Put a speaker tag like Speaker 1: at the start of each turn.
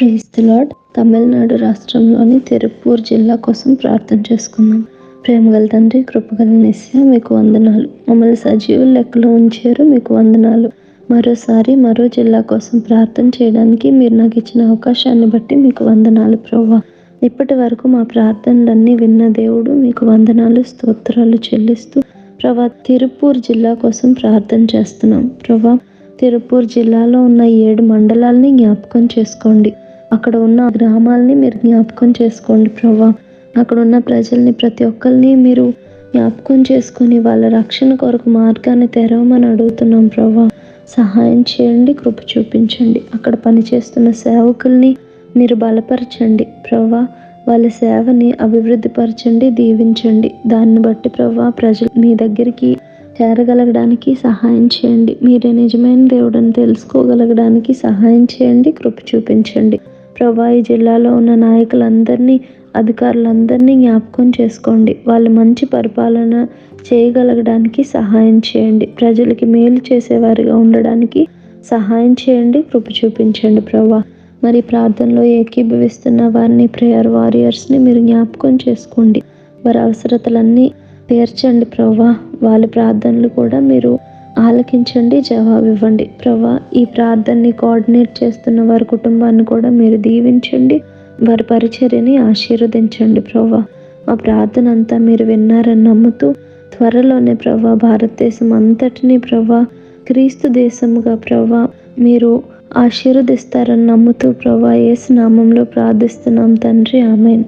Speaker 1: Praise lord. Tamil Nadu రాష్ట్రంలోని తిరుపూర్ జిల్లా కోసం ప్రార్థన చేసుకుందాం. ప్రేమగల తండ్రి కృపగల నిస్య మీకు వందనాలు. మమ్మల్ని సజీవుల లెక్కలో ఉంచారు మీకు వందనాలు. మరోసారి మరో జిల్లా కోసం ప్రార్థన చేయడానికి మీరు నాకు ఇచ్చిన అవకాశాన్ని బట్టి మీకు వందనాలు ప్రవ్వా. ఇప్పటి వరకు మా ప్రార్థనలన్నీ విన్న దేవుడు మీకు వందనాలు స్తోత్రాలు చెల్లిస్తూ ప్రభా తిరుపూర్ జిల్లా కోసం ప్రార్థన చేస్తున్నాం. ప్రభా తిరుపూర్ జిల్లాలో ఉన్న ఏడు మండలాల్ని జ్ఞాపకం చేసుకోండి. అక్కడ ఉన్న గ్రామాలని మీరు జ్ఞాపకం చేసుకోండి ప్రభా. అక్కడ ఉన్న ప్రజల్ని ప్రతి ఒక్కరిని మీరు జ్ఞాపకం చేసుకొని వాళ్ళ రక్షణ కొరకు మార్గాన్ని తెరవమని అడుగుతున్నాం ప్రభా. సహాయం చేయండి కృప చూపించండి. అక్కడ పనిచేస్తున్న సేవకుల్ని మీరు బలపరచండి ప్రభా. వాళ్ళ సేవని అభివృద్ధిపరచండి దీవించండి. దాన్ని బట్టి ప్రభా ప్రజలు మీ దగ్గరికి చేరగలగడానికి సహాయం చేయండి. మీరే నిజమైన దేవుడని తెలుసుకోగలగడానికి సహాయం చేయండి కృప చూపించండి. ప్రభా ఈ జిల్లాలో ఉన్న నాయకులందరినీ అధికారులందరినీ జ్ఞాపకం చేసుకోండి. వాళ్ళు మంచి పరిపాలన చేయగలగడానికి సహాయం చేయండి. ప్రజలకి మేలు చేసేవారిగా ఉండడానికి సహాయం చేయండి. కృప చూపించండి ప్రభా. మరి ప్రార్థనలో ఏకీభవిస్తున్న వారిని ప్రేయర్ వారియర్స్ని మీరు జ్ఞాపకం చేసుకోండి. వారి అవసరతలన్నీ తీర్చండి ప్రభా. వాళ్ళ ప్రార్థనలు కూడా మీరు ఆలకించండి జవాబు ఇవ్వండి ప్రభా ఈ ప్రార్థనని కోఆర్డినేట్ చేస్తున్న వారి కుటుంబాన్ని కూడా మీరు దీవించండి వారి పరిచర్యని ఆశీర్వదించండి ప్రభా. మా ప్రార్థన అంతా మీరు విన్నారని నమ్ముతూ త్వరలోనే ప్రభా భారతదేశం అంతటినీ ప్రభా క్రీస్తు దేశముగా ప్రభా మీరు ఆశీర్వదిస్తారని నమ్ముతూ ప్రభా ఏ నామంలో ప్రార్థిస్తున్నాం తండ్రి. ఆమెన్.